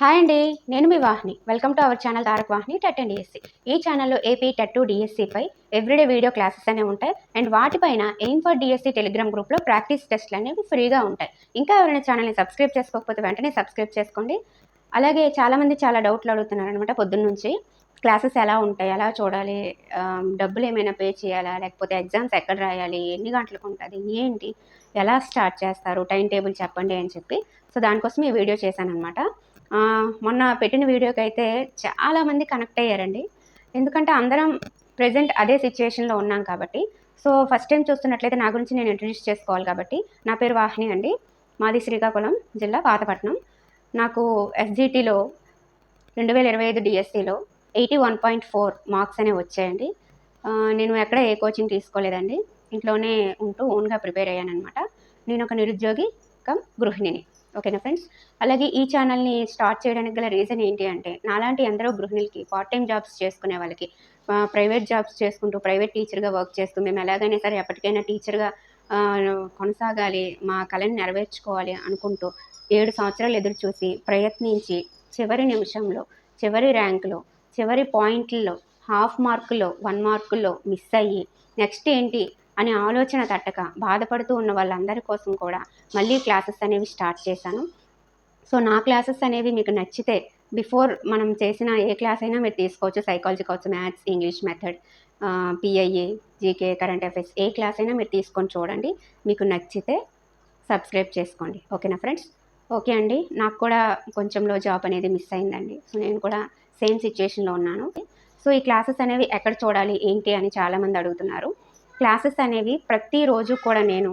Hi అండి నేను మీ Vahini. Welcome to our channel Tarak Vahini TET and DSC. ఈ ఛానల్లో ఏపీ టెట్ టు డిఎస్సిపై ఎవ్రీడే వీడియో క్లాసెస్ అనేవి ఉంటాయి. అండ్ వాటిపైన ఎయిమ్ ఫర్ డిఎస్సి టెలిగ్రామ్ గ్రూప్లో ప్రాక్టీస్ టెస్ట్లు అనేవి ఫ్రీగా ఉంటాయి. ఇంకా ఎవరైనా ఛానల్ని సబ్స్క్రైబ్ చేసుకోకపోతే వెంటనే సబ్స్క్రైబ్ చేసుకోండి. అలాగే చాలామంది చాలా డౌట్లు అడుగుతున్నారు అనమాట పొద్దున్న నుంచి. క్లాసెస్ ఎలా ఉంటాయి ఎలా చూడాలి డబ్బులు ఏమైనా పే చేయాలా లేకపోతే ఎగ్జామ్స్ ఎక్కడ రాయాలి ఎన్ని గంటలకు ఉంటుంది ఏంటి ఎలా స్టార్ట్ చేస్తారు టైం టేబుల్ చెప్పండి అని చెప్పి. సో దానికోసం ఈ వీడియో చేశాను అనమాట మొన్న పెట్టిన వీడియోకి అయితే చాలామంది కనెక్ట్ అయ్యారండి. ఎందుకంటే అందరం ప్రజెంట్ అదే సిచ్యువేషన్లో ఉన్నాం కాబట్టి. సో ఫస్ట్ టైం చూస్తున్నట్లయితే నా గురించి నేను ఇంట్రడ్యూస్ చేసుకోవాలి కాబట్టి. నా పేరు వాహిని అండి. మాది శ్రీకాకుళం జిల్లా పాతపట్నం. నాకు ఎస్జిటిలో రెండు వేల ఇరవై ఐదు డిఎస్సిలో eighty one point four marks అనేవి వచ్చాయండి. నేను ఎక్కడ ఏ కోచింగ్ తీసుకోలేదండి. ఇంట్లోనే ఉంటూ ఓన్గా ప్రిపేర్ అయ్యాను అనమాట నేను ఒక నిరుద్యోగి కమ్ గృహిణిని. ఓకేనా ఫ్రెండ్స్? అలాగే ఈ ఛానల్ని స్టార్ట్ చేయడానికి గల రీజన్ ఏంటి అంటే నాలాంటి ఎందరో గృహిణులకి పార్ట్ టైం జాబ్స్ చేసుకునే వాళ్ళకి ప్రైవేట్ జాబ్స్ చేసుకుంటూ ప్రైవేట్ టీచర్గా వర్క్ చేస్తూ మేము ఎలాగైనా సరే ఎప్పటికైనా టీచర్గా కొనసాగాలి మా కళని నెరవేర్చుకోవాలి అనుకుంటూ ఏడు సంవత్సరాలు ఎదురు చూసి ప్రయత్నించి చివరి నిమిషంలో చివరి ర్యాంకులో చివరి పాయింట్లలో హాఫ్ మార్కులో వన్ మార్కుల్లో మిస్ అయ్యి నెక్స్ట్ ఏంటి? అనే ఆలోచన తట్టక బాధపడుతూ ఉన్న వాళ్ళందరి కోసం కూడా మళ్ళీ క్లాసెస్ అనేవి స్టార్ట్ చేశాను. సో నా క్లాసెస్ అనేవి మీకు నచ్చితే బిఫోర్ మనం చేసిన ఏ క్లాస్ అయినా మీరు తీసుకోవచ్చు. సైకాలజీ కావచ్చు maths English method PIA GK current affairs ఏ క్లాస్ అయినా మీరు తీసుకొని చూడండి. మీకు నచ్చితే సబ్స్క్రైబ్ చేసుకోండి. ఓకేనా ఫ్రెండ్స్? ఓకే అండి. నాకు కూడా కొంచెంలో జాబ్ అనేది మిస్ అయిందండి. సో నేను కూడా సేమ్ సిచ్యుయేషన్లో ఉన్నాను. సో ఈ క్లాసెస్ అనేవి ఎక్కడ చూడాలి ఏంటి అని చాలామంది అడుగుతున్నారు. క్లాసెస్ అనేవి ప్రతిరోజు కూడా నేను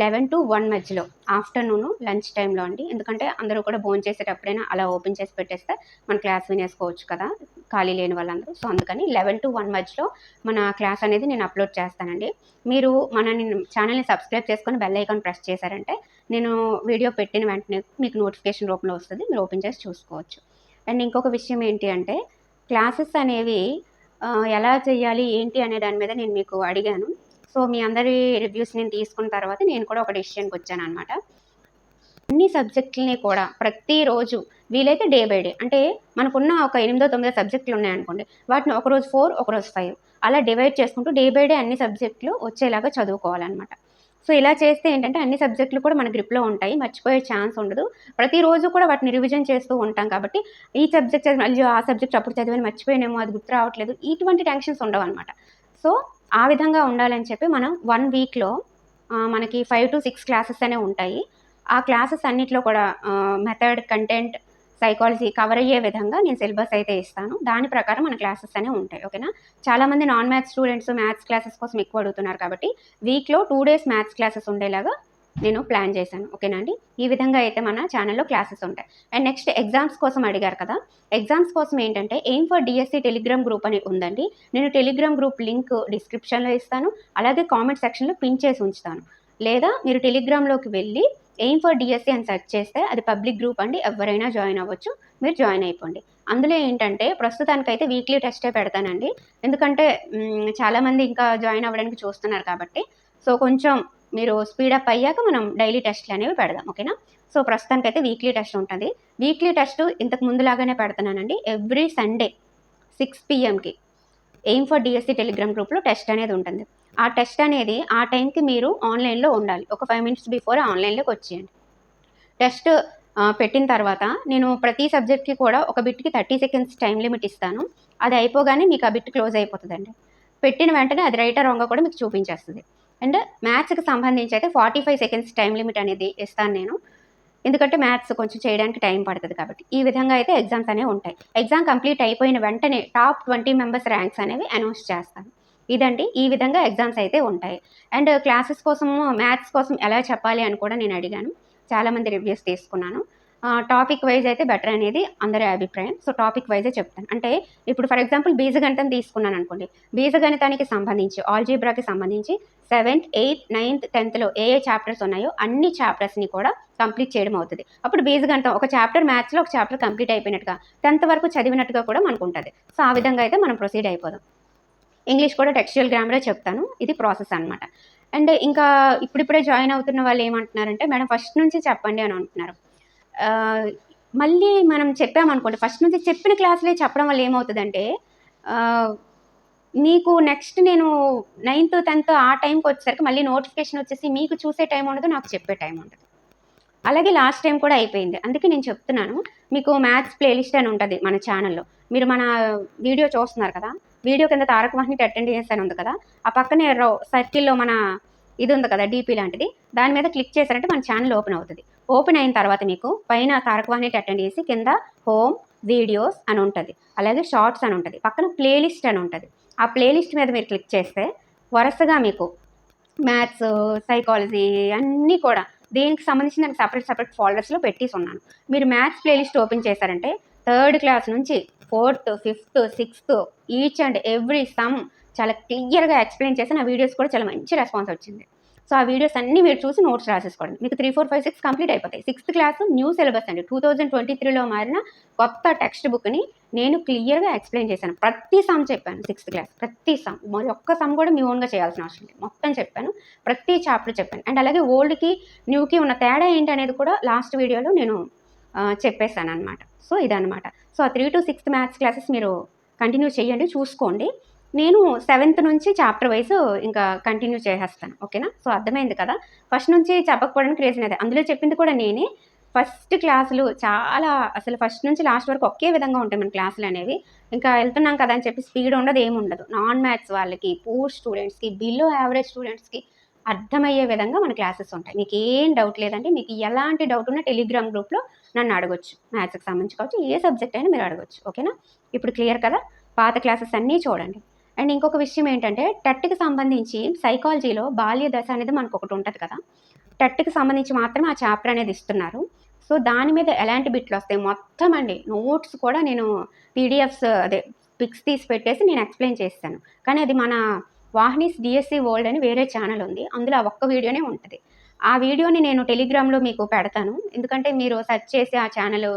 లెవెన్ టు వన్ మధ్యలో ఆఫ్టర్నూన్ లంచ్ టైంలో అండి. ఎందుకంటే అందరూ కూడా భోజనం చేసేటప్పుడైనా అలా ఓపెన్ చేసి పెట్టేస్తే మన క్లాస్ వినేసుకోవచ్చు కదా ఖాళీ లేని వాళ్ళందరూ. సో అందుకని లెవెన్ టు వన్ మధ్యలో మన క్లాస్ అనేది నేను అప్లోడ్ చేస్తానండి. మీరు మన ఛానల్ని సబ్స్క్రైబ్ చేసుకొని బెల్ ఐకాన్ ప్రెస్ చేశారంటే నేను వీడియో పెట్టిన వెంటనే మీకు నోటిఫికేషన్ రూపంలో వస్తుంది మీరు ఓపెన్ చేసి చూసుకోవచ్చు. అండ్ ఇంకొక విషయం ఏంటి అంటే క్లాసెస్ అనేవి ఎలా చేయాలి ఏంటి అనే దాని మీద నేను మీకు అడిగాను. సో మీ అందరి రివ్యూస్ నేను తీసుకున్న తర్వాత నేను కూడా ఒక డెసిషన్కి వచ్చాను అనమాట అన్ని సబ్జెక్టులని కూడా ప్రతిరోజు వీలైతే డే బై డే అంటే మనకున్న ఒక ఎనిమిదో తొమ్మిదో సబ్జెక్టులు ఉన్నాయనుకోండి వాటిని ఒకరోజు ఫోర్ ఒకరోజు ఫైవ్ అలా డివైడ్ చేసుకుంటూ డే బై డే అన్ని సబ్జెక్టులు వచ్చేలాగా చదువుకోవాలన్నమాట. సో ఇలా చేస్తే ఏంటంటే అన్ని సబ్జెక్టులు కూడా మన గ్రిప్లో ఉంటాయి మర్చిపోయే ఛాన్స్ ఉండదు. ప్రతిరోజు కూడా వాటిని రివిజన్ చేస్తూ ఉంటాం కాబట్టి ఈ సబ్జెక్ట్ చదివి మళ్ళీ ఆ సబ్జెక్ట్ అప్పుడు చదివాను మర్చిపోయినేమో అది గుర్తు రావట్లేదు. ఇటువంటి టెన్షన్స్ ఉండవు అనమాట సో ఆ విధంగా ఉండాలని చెప్పి మనం వన్ వీక్లో మనకి ఫైవ్ టు సిక్స్ క్లాసెస్ అనే ఉంటాయి. ఆ క్లాసెస్ అన్నిట్లో కూడా మెథడ్ కంటెంట్ సైకాలజీ కవర్ అయ్యే విధంగా నేను సిలబస్ అయితే ఇస్తాను. దాని ప్రకారం మన క్లాసెస్ అనే ఉంటాయి ఓకేనా చాలామంది non maths students maths classes కోసం ఎక్కువ అడుగుతున్నారు కాబట్టి వీక్లో టూ డేస్ మ్యాథ్స్ క్లాసెస్ ఉండేలాగా నేను ప్లాన్ చేశాను. ఓకేనా అండి? ఈ విధంగా అయితే మన ఛానల్లో క్లాసెస్ ఉంటాయి. అండ్ నెక్స్ట్ ఎగ్జామ్స్ కోసం అడిగారు కదా? ఎగ్జామ్స్ కోసం ఏంటంటే aim for DSC Telegram group అని ఉందండి. నేను టెలిగ్రామ్ గ్రూప్ లింక్ డిస్క్రిప్షన్లో ఇస్తాను. అలాగే కామెంట్ సెక్షన్లో పిన్ చేసి ఉంచుతాను. లేదా మీరు టెలిగ్రామ్లోకి వెళ్ళి ఎయిమ్ ఫర్ డిఎస్సి అని సెర్చ్ చేస్తే అది పబ్లిక్ గ్రూప్ అండి. ఎవరైనా జాయిన్ అవ్వచ్చు. మీరు జాయిన్ అయిపోండి. అందులో ఏంటంటే ప్రస్తుతానికైతే వీక్లీ టెస్టే పెడతానండి. ఎందుకంటే చాలామంది ఇంకా జాయిన్ అవ్వడానికి చూస్తున్నారు కాబట్టి. సో కొంచెం మీరు స్పీడప్ అయ్యాక మనం డైలీ టెస్ట్లు అనేవి పెడదాం ఓకేనా సో ప్రస్తుతానికైతే వీక్లీ టెస్ట్ ఉంటుంది. వీక్లీ టెస్ట్ ఇంతకు ముందులాగానే పెడుతున్నానండి. ఎవ్రీ సండే సిక్స్ పిఎంకి ఎయిమ్ ఫర్ డిఎస్సి టెలిగ్రామ్ గ్రూప్లో టెస్ట్ అనేది ఉంటుంది. ఆ టెస్ట్ అనేది ఆ టైంకి మీరు ఆన్లైన్లో ఉండాలి. ఒక ఫైవ్ మినిట్స్ బిఫోర్ ఆన్లైన్లోకి వచ్చేయండి. టెస్ట్ పెట్టిన తర్వాత నేను ప్రతి సబ్జెక్ట్కి కూడా ఒక బిట్కి థర్టీ సెకండ్స్ టైం లిమిట్ ఇస్తాను. అది అయిపోగానే మీకు ఆ బిట్ క్లోజ్ అయిపోతుందండి. పెట్టిన వెంటనే అది రైట్ రాంగ్గా కూడా మీకు చూపించేస్తుంది. అండ్ మ్యాథ్స్కి సంబంధించి అయితే forty five seconds time limit అనేది ఇస్తాను నేను. ఎందుకంటే మ్యాథ్స్ కొంచెం చేయడానికి టైం పడుతుంది కాబట్టి. ఈ విధంగా అయితే ఎగ్జామ్స్ అనేవి ఉంటాయి. ఎగ్జామ్ కంప్లీట్ అయిపోయిన వెంటనే టాప్ ట్వంటీ మెంబర్స్ ర్యాంక్స్ అనేవి అనౌన్స్ చేస్తాను. ఇదండి. ఈ విధంగా ఎగ్జామ్స్ అయితే ఉంటాయి. అండ్ క్లాసెస్ కోసం మ్యాథ్స్ కోసం ఎలా చెప్పాలి అని కూడా నేను అడిగాను. చాలామంది రివ్యూస్ తీసుకున్నాను. టాపిక్ వైజ్ అయితే బెటర్ అనేది అందరి అభిప్రాయం. సో టాపిక్ వైజే చెప్తాను. అంటే ఇప్పుడు ఫర్ ఎగ్జాంపుల్ బీజగణితం తీసుకున్నాను అనుకోండి. బీజగణితానికి సంబంధించి ఆల్జీబ్రాకి సంబంధించి సెవెంత్ ఎయిత్ నైన్త్ టెన్త్లో ఏ ఏ చాప్టర్స్ ఉన్నాయో అన్ని చాప్టర్స్ని కూడా కంప్లీట్ చేయడం అవుతుంది. అప్పుడు బీజగణితం ఒక చాప్టర్ మ్యాథ్స్లో ఒక చాప్టర్ కంప్లీట్ అయిపోయినట్టుగా టెన్త్ వరకు చదివినట్టుగా కూడా మనకు ఉంటుంది. సో ఆ విధంగా అయితే మనం ప్రొసీడ్ అయిపోదాం. ఇంగ్లీష్ కూడా టెక్స్చువల్ గ్రామరే చెప్తాను. ఇది ప్రాసెస్ అనమాట అండ్ ఇంకా ఇప్పుడిప్పుడే జాయిన్ అవుతున్న వాళ్ళు ఏమంటున్నారంటే మేడం ఫస్ట్ నుంచి చెప్పండి అని అంటున్నారు. మళ్ళీ మనం చెప్పామనుకోండి ఫస్ట్ నుంచి చెప్పిన క్లాసులే చెప్పడం వల్ల ఏమవుతుందంటే మీకు నెక్స్ట్ నేను నైన్త్ టెన్త్ ఆ టైంకి వచ్చేసరికి మళ్ళీ నోటిఫికేషన్ వచ్చేసి మీకు చూసే టైం ఉండదు నాకు చెప్పే టైం ఉండదు. అలాగే లాస్ట్ టైం కూడా అయిపోయింది. అందుకే నేను చెప్తున్నాను మీకు మ్యాథ్స్ ప్లేలిస్ట్ అని ఉంటుంది మన ఛానల్లో మీరు మన వీడియో చూస్తున్నారు కదా వీడియో కింద తారక వాహిని అటెండ్ అని ఉంది కదా ఆ పక్కనే రో సర్కిల్లో మన ఇది ఉంది కదా డీపీ లాంటిది. దాని మీద క్లిక్ చేశారంటే మన ఛానల్ ఓపెన్ అవుతుంది. ఓపెన్ అయిన తర్వాత మీకు పైన తారక అటెండ్ చేసి కింద హోమ్ వీడియోస్ అని ఉంటుంది. అలాగే షార్ట్స్ అని ఉంటుంది. పక్కన ప్లేలిస్ట్ అని ఉంటుంది. ఆ ప్లేలిస్ట్ మీద మీరు క్లిక్ చేస్తే వరుసగా మీకు మ్యాథ్స్ సైకాలజీ అన్నీ కూడా దీనికి సంబంధించి నేను సపరేట్ సపరేట్ ఫోల్డర్స్లో పెట్టేసి ఉన్నాను. మీరు మ్యాథ్స్ ప్లేలిస్ట్ ఓపెన్ చేశారంటే థర్డ్ క్లాస్ నుంచి fourth fifth sixth each and every sum చాలా క్లియర్గా ఎక్స్ప్లెయిన్ చేసి నా వీడియోస్ కూడా చాలా మంచి రెస్పాన్స్ వచ్చింది. సో ఆ వీడియోస్ అన్నీ మీరు చూసి నోట్స్ రాసేసుకోండి. మీకు three four five six complete అయిపోతాయి. సిక్స్త్ క్లాస్ న్యూ సిలబస్ అండి. టూ థౌజండ్ ట్వంటీ త్రీలో మారిన కొత్త టెక్స్ట్ బుక్ని నేను క్లియర్గా ఎక్స్ప్లెయిన్ చేశాను. ప్రతి సమ్ చెప్పాను సిక్స్త్ క్లాస్ ప్రతి సమ్ మరి ఒక్క సమ్ కూడా మీ ఓన్గా చేయాల్సిన అవసరం లేదు. మొత్తం చెప్పాను. ప్రతి చాప్టర్ చెప్పాను. అండ్ అలాగే ఓల్డ్కి న్యూకి ఉన్న తేడా ఏంటి అనేది కూడా లాస్ట్ వీడియోలో నేను చెప్పేశాను అనమాట సో ఇదనమాట సో ఆ three to sixth maths classes మీరు కంటిన్యూ చేయండి. చూసుకోండి. నేను సెవెంత్ నుంచి చాప్టర్ వైజ్ ఇంకా కంటిన్యూ చేసేస్తాను ఓకేనా సో అర్థమైంది కదా? ఫస్ట్ నుంచి చెప్పకపోవడానికి రీజన్ అదే. అందులో చెప్పింది కూడా నేనే. ఫస్ట్ క్లాసులు చాలా అసలు ఫస్ట్ నుంచి లాస్ట్ వరకు ఒకే విధంగా ఉంటాయి మన క్లాసులు అనేవి. ఇంకా వెళ్తున్నాం కదా అని చెప్పి స్పీడ్ ఉండదు ఏమి ఉండదు. నాన్ మ్యాథ్స్ వాళ్ళకి పూర్ స్టూడెంట్స్కి బిలో యావరేజ్ స్టూడెంట్స్కి అర్థమయ్యే విధంగా మన క్లాసెస్ ఉంటాయి. మీకు ఏం డౌట్ లేదంటే మీకు ఎలాంటి డౌట్ ఉన్నా టెలిగ్రామ్ గ్రూప్లో నన్ను అడగొచ్చు. మ్యాథ్స్కి సంబంధించి కావచ్చు ఏ సబ్జెక్ట్ అయినా మీరు అడగొచ్చు ఓకేనా ఇప్పుడు క్లియర్ కదా? పాత క్లాసెస్ అన్నీ చూడండి. అండ్ ఇంకొక విషయం ఏంటంటే టట్కి సంబంధించి సైకాలజీలో బాల్య దశ అనేది మనకు ఒకటి ఉంటుంది కదా. టట్కి సంబంధించి మాత్రమే ఆ చాప్టర్ అనేది ఇస్తున్నారు. సో దాని మీద ఎలాంటి బిట్లు వస్తాయి? మొత్తం అండి నోట్స్ కూడా నేను పీడిఎఫ్స్ అదే పిక్స్ తీసి పెట్టేసి నేను ఎక్స్ప్లెయిన్ చేస్తాను. కానీ అది మన వాహినీస్ డిఎస్సి వరల్డ్ అని వేరే ఛానల్ ఉంది. అందులో ఆ ఒక్క వీడియోనే ఉంటుంది. ఆ వీడియోని నేను టెలిగ్రామ్లో మీకు పెడతాను. ఎందుకంటే మీరు సెర్చ్ చేసి ఆ ఛానల్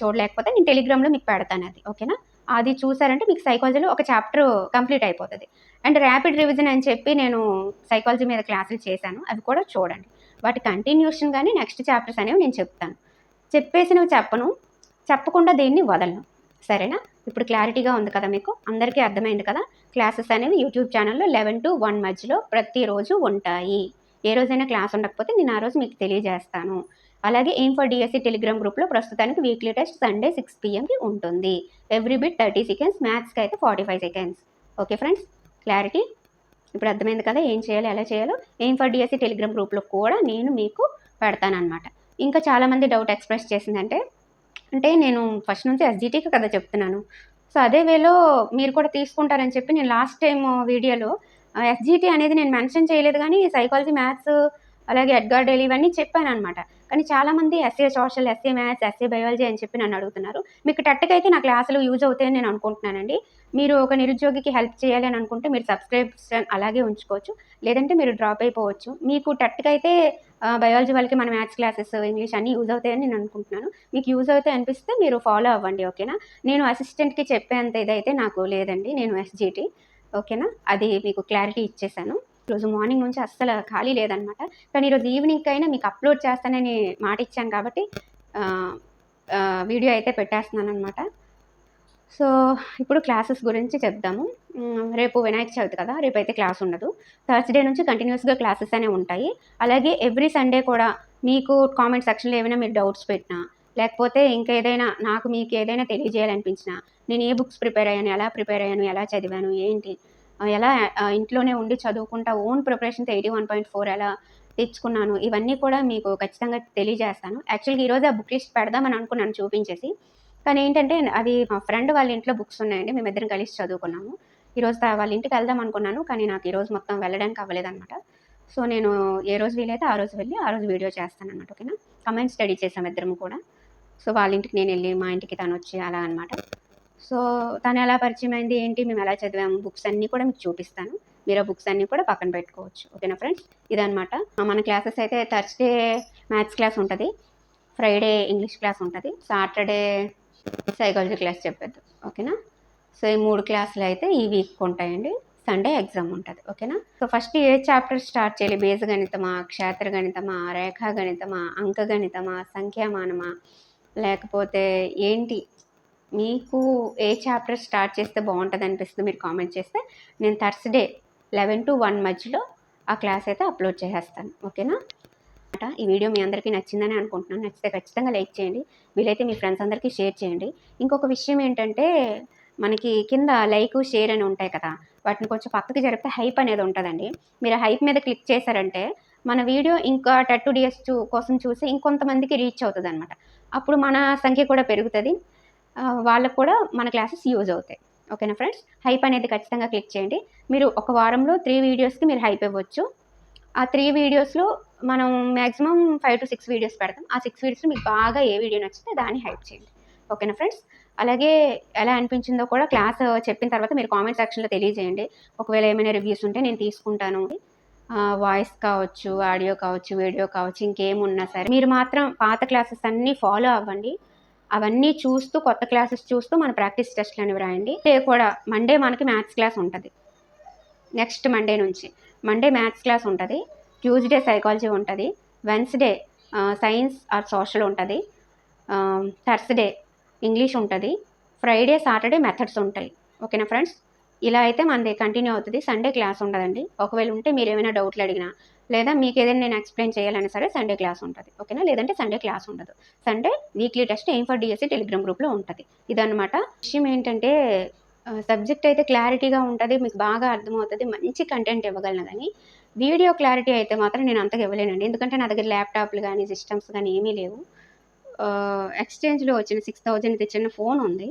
చూడలేకపోతే నేను టెలిగ్రామ్లో మీకు పెడతాను అది. ఓకేనా? అది చూసారంటే మీకు సైకాలజీలో ఒక చాప్టర్ కంప్లీట్ అయిపోతుంది. అండ్ ర్యాపిడ్ రివిజన్ అని చెప్పి నేను సైకాలజీ మీద క్లాసులు చేశాను. అవి కూడా చూడండి. వాటి కంటిన్యూషన్ కానీ నెక్స్ట్ చాప్టర్స్ అనేవి నేను చెప్తాను. చెప్పేసినవి చెప్పను. చెప్పకుండా దేన్ని వదలను. సరేనా? ఇప్పుడు క్లారిటీగా ఉంది కదా మీకు? అందరికీ అర్థమైంది కదా? క్లాసెస్ అనేవి యూట్యూబ్ ఛానల్లో లెవెన్ టు వన్ మధ్యలో ప్రతిరోజు ఉంటాయి. ఏ రోజైనా క్లాస్ ఉండకపోతే నేను ఆ రోజు మీకు తెలియజేస్తాను. అలాగే ఏం ఫర్ డిఎస్సి టెలిగ్రామ్ గ్రూప్లో ప్రస్తుతానికి వీక్లీ టెస్ట్ సండే సిక్స్ పిఎంకి ఉంటుంది. ఎవ్రీ బిట్ థర్టీ సెకండ్స్ మ్యాథ్స్కి అయితే forty five seconds okay friends clarity ఇప్పుడు అర్థమైంది కదా ఏం చేయాలి ఎలా చేయాలో? ఏం ఫర్ డిఎస్సి టెలిగ్రామ్ గ్రూప్లో కూడా నేను మీకు పెడతానమాట ఇంకా చాలామంది డౌట్ ఎక్స్ప్రెస్ చేసిందంటే అంటే నేను ఫస్ట్ నుంచి ఎస్జిటీకి కదా చెప్తున్నాను. సో అదే వేలో మీరు కూడా తీసుకుంటారని చెప్పి నేను లాస్ట్ టైం వీడియోలో ఎస్జిటి అనేది నేను మెన్షన్ చేయలేదు కానీ సైకాలజీ మ్యాథ్స్ అలాగే ఎడ్గార్ డైలీ ఇవన్నీ చెప్పాను అనమాట కానీ చాలామంది SA social SA maths SA biology అని చెప్పి నన్ను అడుగుతున్నారు. మీకు టెట్కి నా క్లాసులు యూజ్ అవుతాయని నేను అనుకుంటున్నానండి. మీరు ఒక నిరుద్యోగికి హెల్ప్ చేయాలి అని అనుకుంటే మీరు సబ్స్క్రిప్షన్ అలాగే ఉంచుకోవచ్చు. లేదంటే మీరు డ్రాప్ అయిపోవచ్చు. మీకు టట్టుకైతే అయితే బయాలజీ వాళ్ళకి మన మ్యాథ్స్ క్లాసెస్ ఇంగ్లీష్ అన్నీ యూజ్ అవుతాయని నేను అనుకుంటున్నాను. మీకు యూజ్ అవుతాయి అనిపిస్తే మీరు ఫాలో అవ్వండి ఓకేనా? నేను అసిస్టెంట్కి చెప్పేంత ఇదైతే నాకు లేదండి. నేను ఎస్జీటీ ఓకేనా? అది మీకు క్లారిటీ ఇచ్చేసాను. రోజు మార్నింగ్ నుంచి అస్సలు ఖాళీ లేదనమాట కానీ ఈరోజు ఈవినింగ్ అయినా మీకు అప్లోడ్ చేస్తానని మాట ఇచ్చాను కాబట్టి వీడియో అయితే పెట్టేస్తున్నాను అనమాట సో ఇప్పుడు క్లాసెస్ గురించి చెప్దాము. రేపు వినాయక చవితి కదా రేపు అయితే క్లాస్ ఉండదు. థర్స్డే నుంచి కంటిన్యూస్గా క్లాసెస్ అనే ఉంటాయి. అలాగే ఎవ్రీ సండే కూడా మీకు కామెంట్ సెక్షన్లో ఏమైనా మీరు డౌట్స్ పెట్టినా లేకపోతే ఇంకేదైనా నాకు మీకు ఏదైనా తెలియజేయాలనిపించినా నేను ఏ బుక్స్ ప్రిపేర్ అయ్యాను ఎలా ప్రిపేర్ అయ్యాను ఎలా చదివాను ఏంటి ఎలా ఇంట్లోనే ఉండి చదువుకుంటా ఓన్ ప్రిపరేషన్తో ఎయిటీ వన్ పాయింట్ ఫోర్ ఎలా తెచ్చుకున్నాను ఇవన్నీ కూడా మీకు ఖచ్చితంగా తెలియజేస్తాను. యాక్చువల్గా ఈరోజు ఆ బుక్ లిస్ట్ పెడదామని అనుకున్నాను చూపించేసి. కానీ ఏంటంటే అది మా ఫ్రెండ్ వాళ్ళ ఇంట్లో బుక్స్ ఉన్నాయండి మేమిద్దరం కలిసి చదువుకున్నాము. ఈరోజు వాళ్ళ ఇంటికి వెళ్దాం అనుకున్నాను కానీ నాకు ఈరోజు మొత్తం వెళ్ళడానికి అవ్వలేదన్నమాట. సో నేను ఏ రోజు వీలైతే ఆ రోజు వెళ్ళి ఆ రోజు వీడియో చేస్తాను అనమాట ఓకేనా? కమెంట్ స్టడీ చేసాం ఇద్దరం కూడా. సో వాళ్ళ ఇంటికి నేను వెళ్ళి మా ఇంటికి తను వచ్చి అలా అనమాట సో తను ఎలా పరిచయం అయింది ఏంటి? మేము ఎలా చదివాము? బుక్స్ అన్నీ కూడా మీకు చూపిస్తాను. మీరు ఆ బుక్స్ అన్నీ కూడా పక్కన పెట్టుకోవచ్చు. ఓకేనా ఫ్రెండ్స్? ఇదనమాట మన క్లాసెస్ అయితే థర్స్డే మ్యాథ్స్ క్లాస్ ఉంటుంది. ఫ్రైడే ఇంగ్లీష్ క్లాస్ ఉంటుంది. సాటర్డే సైకాలజీ క్లాస్ చెప్పేద్దు. ఓకేనా? సో ఈ మూడు క్లాసులు అయితే ఈ వీక్ ఉంటాయండి. సండే ఎగ్జామ్ ఉంటుంది. ఓకేనా? సో ఫస్ట్ ఏ చాప్టర్ స్టార్ట్ చేయాలి? బేజ గణితమా? క్షేత్ర గణితమా? రేఖా గణితమా? అంక గణితమా? సంఖ్యామానమా? లేకపోతే ఏంటి? మీకు ఏ చాప్టర్ స్టార్ట్ చేస్తే బాగుంటుంది అనిపిస్తుంది మీరు కామెంట్ చేస్తే నేను థర్స్డే లెవెన్ టు వన్ మధ్యలో ఆ క్లాస్ అయితే అప్లోడ్ చేసేస్తాను. ఓకేనా ఈ వీడియో మీ అందరికీ నచ్చిందని అనుకుంటున్నాను. నచ్చితే ఖచ్చితంగా లైక్ చేయండి. వీలైతే మీ ఫ్రెండ్స్ అందరికీ షేర్ చేయండి. ఇంకొక విషయం ఏంటంటే మనకి కింద లైక్ షేర్ అని ఉంటాయి కదా వాటిని కొంచెం పక్కకి జరిపితే హైప్ అనేది ఉంటుందండి. మీరు హైప్ మీద క్లిక్ చేశారంటే మన వీడియో ఇంకా టట్టు డిఎస్ కోసం చూసి ఇంకొంతమందికి రీచ్ అవుతుంది అనమాట అప్పుడు మన సంఖ్య కూడా పెరుగుతుంది. వాళ్ళకు కూడా మన క్లాసెస్ యూజ్ అవుతాయి. ఓకేనా ఫ్రెండ్స్? హైప్ అనేది ఖచ్చితంగా క్లిక్ చేయండి. మీరు ఒక వారంలో త్రీ వీడియోస్కి మీరు హైప్ ఇవ్వచ్చు. ఆ త్రీ వీడియోస్లో మనం maximum five to six videos పెడతాం. ఆ సిక్స్ వీడియోస్లో మీకు బాగా ఏ వీడియో నచ్చితే దాన్ని హైప్ చేయండి. ఓకేనా ఫ్రెండ్స్? అలాగే ఎలా అనిపించిందో కూడా క్లాస్ చెప్పిన తర్వాత మీరు కామెంట్ సెక్షన్లో తెలియజేయండి. ఒకవేళ ఏమైనా రివ్యూస్ ఉంటే నేను తీసుకుంటాను. వాయిస్ కావచ్చు ఆడియో కావచ్చు వీడియో కావచ్చు ఇంకేమున్నా సరే. మీరు మాత్రం పాత క్లాసెస్ అన్నీ ఫాలో అవ్వండి. అవన్నీ చూస్తూ కొత్త క్లాసెస్ చూస్తూ మన ప్రాక్టీస్ టెస్ట్లు అనేవి రాయండి. కూడా మండే మనకి మ్యాథ్స్ క్లాస్ ఉంటుంది. నెక్స్ట్ మండే నుంచి మండే మ్యాథ్స్ క్లాస్ ఉంటుంది. ట్యూస్డే సైకాలజీ ఉంటుంది. వెన్స్డే సైన్స్ ఆర్ సోషల్ ఉంటుంది. థర్స్డే ఇంగ్లీష్ ఉంటుంది. ఫ్రైడే సాటర్డే మెథడ్స్ ఉంటాయి. ఓకేనా ఫ్రెండ్స్? ఇలా అయితే మనది కంటిన్యూ అవుతుంది. సండే క్లాస్ ఉండదండి. ఒకవేళ ఉంటే మీరు ఏమైనా డౌట్లు అడిగినా లేదా మీకు ఏదైనా నేను ఎక్స్ప్లెయిన్ చేయాలన్నా సరే సండే క్లాస్ ఉంటుంది. ఓకేనా? లేదంటే సండే క్లాస్ ఉండదు. Sunday weekly test aim for DSC Telegram గ్రూప్లో ఉంటుంది. ఇదనమాట విషయం ఏంటంటే సబ్జెక్ట్ అయితే క్లారిటీగా ఉంటుంది మీకు బాగా అర్థమవుతుంది మంచి కంటెంట్ ఇవ్వగలను కానీ వీడియో క్లారిటీ అయితే మాత్రం నేను అంతగా ఇవ్వలేనండి. ఎందుకంటే నా దగ్గర ల్యాప్టాప్లు కానీ సిస్టమ్స్ కానీ ఏమీ లేవు. ఎక్స్చేంజ్లో వచ్చిన సిక్స్ థౌజండ్ తెచ్చిన ఫోన్ ఉంది.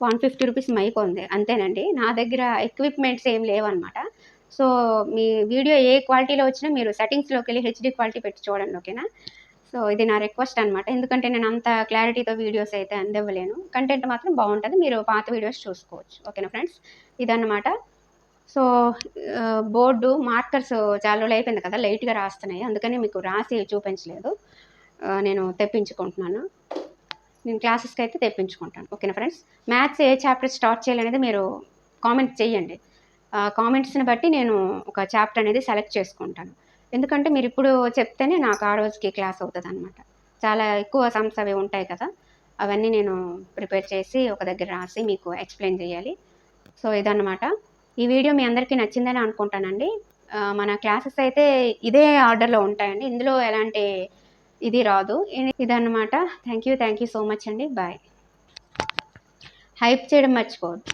వన్ ఫిఫ్టీ రూపీస్ మైక్ ఉంది. అంతేనండి. నా దగ్గర ఎక్విప్మెంట్స్ ఏం లేవన్నమాట. సో మీ వీడియో ఏ క్వాలిటీలో వచ్చినా మీరు సెట్టింగ్స్లోకి వెళ్ళి హెచ్డి క్వాలిటీ పెట్టి చూడండి ఓకేనా? సో ఇది నా రిక్వెస్ట్ అనమాట ఎందుకంటే నేను అంత క్లారిటీతో వీడియోస్ అయితే అందివ్వలేను. కంటెంట్ మాత్రం బాగుంటుంది. మీరు పాత వీడియోస్ చూసుకోవచ్చు ఓకేనా ఫ్రెండ్స్? ఇదన్నమాట. సో బోర్డు మార్కర్స్ చాలా రోజులు అయిపోయింది కదా లైట్గా రాస్తున్నాయి. అందుకని మీకు రాసి చూపించలేదు. నేను తెప్పించుకుంటున్నాను. నేను క్లాసెస్కి అయితే తెప్పించుకుంటాను ఓకేనా ఫ్రెండ్స్? మ్యాథ్స్ ఏ చాప్టర్ స్టార్ట్ చేయాలనేది మీరు కామెంట్ చేయండి కామెంట్స్ని బట్టి నేను ఒక చాప్టర్ అనేది సెలెక్ట్ చేసుకుంటాను. ఎందుకంటే మీరు ఇప్పుడు చెప్తేనే నాకు ఆ రోజుకి క్లాస్ అవుతుంది అనమాట చాలా ఎక్కువ సమ్స్ అవి ఉంటాయి కదా అవన్నీ నేను ప్రిపేర్ చేసి ఒక దగ్గర రాసి మీకు ఎక్స్ప్లెయిన్ చేయాలి. సో ఇదన్నమాట. ఈ వీడియో మీ అందరికీ నచ్చిందని అనుకుంటానండి. మన క్లాసెస్ అయితే ఇదే ఆర్డర్లో ఉంటాయండి. ఇందులో ఎలాంటి ఇది రాదు. ఇదన్నమాట. Thank you thank you so much అండి. బాయ్ హైప్ చేయడం మర్చిపోవద్దు.